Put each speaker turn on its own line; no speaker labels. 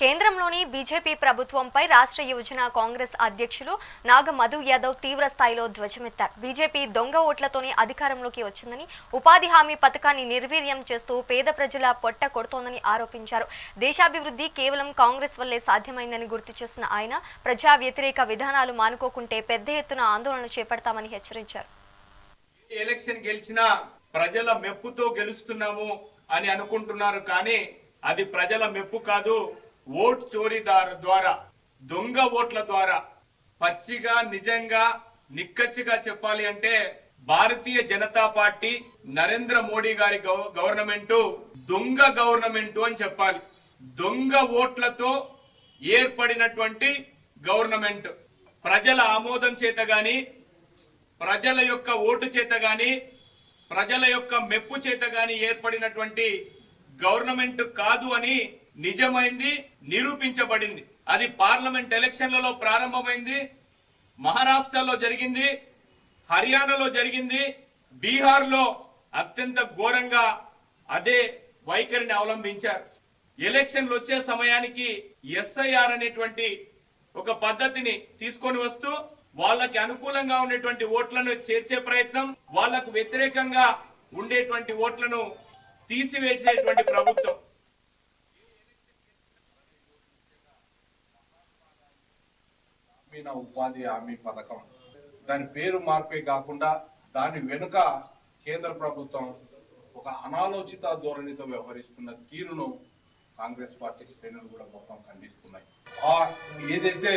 కేంద్రంలోని బీజేపీ ప్రభుత్వంపై రాష్ట్ర యువజన కాంగ్రెస్ అధ్యక్షులు నాగ మధు యాదవ్ తీవ్ర స్థాయిలో ధ్వజమెత్తారు. బీజేపీ దొంగ ఓట్లతోనే అధికారంలోకి వచ్చిందని ఉపాధి హామీ పథకాన్ని నిర్వీర్యం చేస్తూ పేద ప్రజల పొట్ట కొడుతోందని ఆరోపించారు. దేశాభివృద్ధి కేవలం కాంగ్రెస్ వల్లే సాధ్యమైందని గుర్తు చేసిన ఆయన ప్రజా వ్యతిరేక విధానాలు మానుకోకుంటే పెద్ద ఎత్తున ఆందోళన చేపడతామని హెచ్చరించారు.
ఎలక్షన్ ప్రజల మెప్పుతో గెలుస్తున్నాము అని అనుకుంటున్నారు కానీ అది ప్రజల మెప్పు కాదు ఓట్ చోరీదారు ద్వారా దొంగ ఓట్ల ద్వారా పచ్చిగా నిజంగా నిక్కచ్చిగా చెప్పాలి అంటే భారతీయ జనతా పార్టీ నరేంద్ర మోడీ గారి గవ- గవర్నమెంటు దొంగ గవర్నమెంటు అని చెప్పాలి. దొంగ ఓట్లతో ఏర్పడినటువంటి గవర్నమెంట్. ప్రజల ఆమోదం చేత గాని ప్రజల యొక్క ఓటు చేత గాని ప్రజల యొక్క మెప్పు చేత గాని ఏర్పడినటువంటి గవర్నమెంట్ కాదు అని నిజమైంది నిరూపించబడింది. అది పార్లమెంట్ ఎలక్షన్లలో ప్రారంభమైంది మహారాష్ట్రలో జరిగింది హర్యానాలో జరిగింది బీహార్లో అత్యంత ఘోరంగా అదే వైఖరిని అవలంబించారు. ఎలక్షన్లు వచ్చే సమయానికి ఎస్ఐఆర్ అనేటువంటి ఒక పద్ధతిని తీసుకొని వస్తూ వాళ్ళకి అనుకూలంగా ఉండేటువంటి ఓట్లను చేర్చే ప్రయత్నం వాళ్ళకు వ్యతిరేకంగా ఉండేటువంటి ఓట్లను తీసివేసేటువంటి ప్రభుత్వం.
గ్రామీణ ఉపాధి హామీ పథకం. దాని పేరు మార్పే కాకుండా దాని వెనుక కేంద్ర ప్రభుత్వం ఒక అనాలోచిత ధోరణితో వ్యవహరిస్తున్న తీరును కాంగ్రెస్ పార్టీ శ్రేణులు కూడా మొత్తం ఖండిస్తున్నాయి. ఆ ఏదైతే